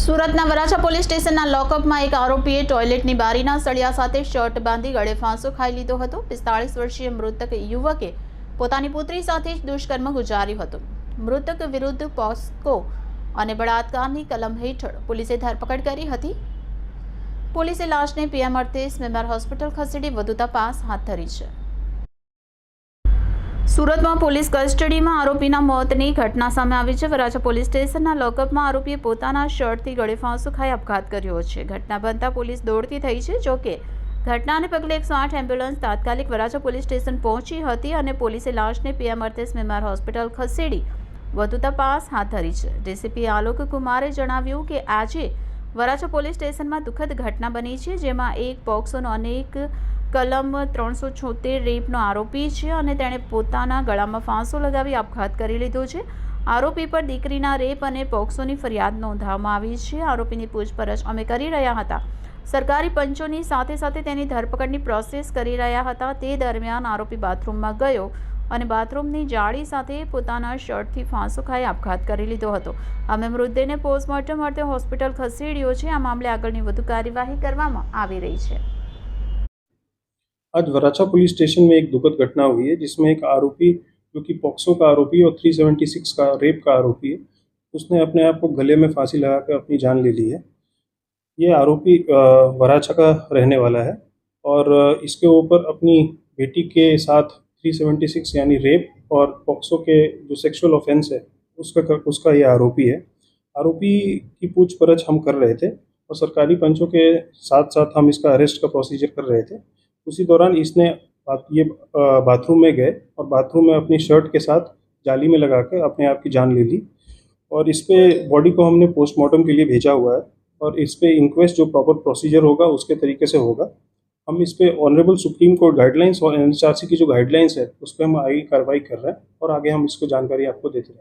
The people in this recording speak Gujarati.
સુરતના વરાછા પોલીસ સ્ટેશનના લોકઅપમાં એક આરોપીએ ટોયલેટની બારીના સળિયા સાથે શર્ટ બાંધી ગળે ફાંસો ખાઈ લીધો હતો. પિસ્તાળીસ વર્ષીય મૃતક યુવકે પોતાની પુત્રી સાથે જ દુષ્કર્મ ગુજાર્યું હતું. મૃતક વિરુદ્ધ પોસ્કો અને બળાત્કારની કલમ હેઠળ પોલીસે ધરપકડ કરી હતી. પોલીસે લાશને પીએમ અર્થેસ મેમર હોસ્પિટલ ખસેડી વધુ તપાસ હાથ ધરી છે. સુરતમાં પોલીસ કસ્ટડીમાં આરોપીના મોતની ઘટના સામે આવી છે. વરાછા પોલીસ સ્ટેશનના લોકઅપમાં આરોપીએ પોતાના શર્ટથી ગળે ફાંસો ખાઈ આપઘાત કર્યો છે. ઘટના બનતા પોલીસ દોડતી થઈ છે. જોકે ઘટનાને પગલે એકસો આઠ એમ્બ્યુલન્સ તાત્કાલિક વરાછા પોલીસ સ્ટેશન પહોંચી હતી અને પોલીસે લાશને પીએમ અર્થેસ મેમાર હોસ્પિટલ ખસેડી વધુ તપાસ હાથ ધરી છે. ડીસીપી આલોક કુમારે જણાવ્યું કે આજે વરાછા પોલીસ સ્ટેશનમાં દુઃખદ ઘટના બની છે, જેમાં એક બોક્સોનો અનેક કલમ ત્રણસો છોતેર રેપનો આરોપી છે અને તેણે પોતાના ગળામાં ફાંસો લગાવી આપઘાત કરી લીધો છે. આરોપી પર દીકરીના રેપ અને પોક્સોની ફરિયાદ નોંધવામાં આવી છે. આરોપીની પૂછપરછ અમે કરી રહ્યા હતા. સરકારી પંચોની સાથે સાથે તેની ધરપકડની પ્રોસેસ કરી રહ્યા હતા. તે દરમિયાન આરોપી બાથરૂમમાં ગયો અને બાથરૂમની જાળી સાથે પોતાના શર્ટથી ફાંસો ખાઈ આપઘાત કરી લીધો હતો. અમે મૃતદેહને પોસ્ટમોર્ટમ અર્થે હોસ્પિટલ ખસેડ્યો છે. આ મામલે આગળની વધુ કાર્યવાહી કરવામાં આવી રહી છે. आज वराछा पुलिस स्टेशन में एक दुखद घटना हुई है, जिसमें एक आरोपी, जो कि पॉक्सो का आरोपी और 376 का, रेप का आरोपी है, उसने अपने आप को गले में फांसी लगाकर अपनी जान ले ली है। ये आरोपी वराछा का रहने वाला है और इसके ऊपर अपनी बेटी के साथ 376 यानी रेप और पॉक्सो के जो सेक्सुअल ऑफेंस है, उसका उसका ये आरोपी है। आरोपी की पूछपरछ हम कर रहे थे और सरकारी पंचों के साथ साथ हम इसका अरेस्ट का प्रोसीजर कर रहे थे। उसी दौरान इसने ये बाथरूम में गए और बाथरूम में अपनी शर्ट के साथ जाली में लगा के अपने आप की जान ले ली और इस पर बॉडी को हमने पोस्टमार्टम के लिए भेजा हुआ है और इस पर इंक्वेस्ट जो प्रॉपर प्रोसीजर होगा उसके तरीके से होगा। हम इस पर ऑनरेबल सुप्रीम कोर्ट गाइडलाइंस और एन की जो गाइडलाइंस है, उस पर हम आगे कार्रवाई कर रहे हैं और आगे हम इसको जानकारी आपको देते रहेंगे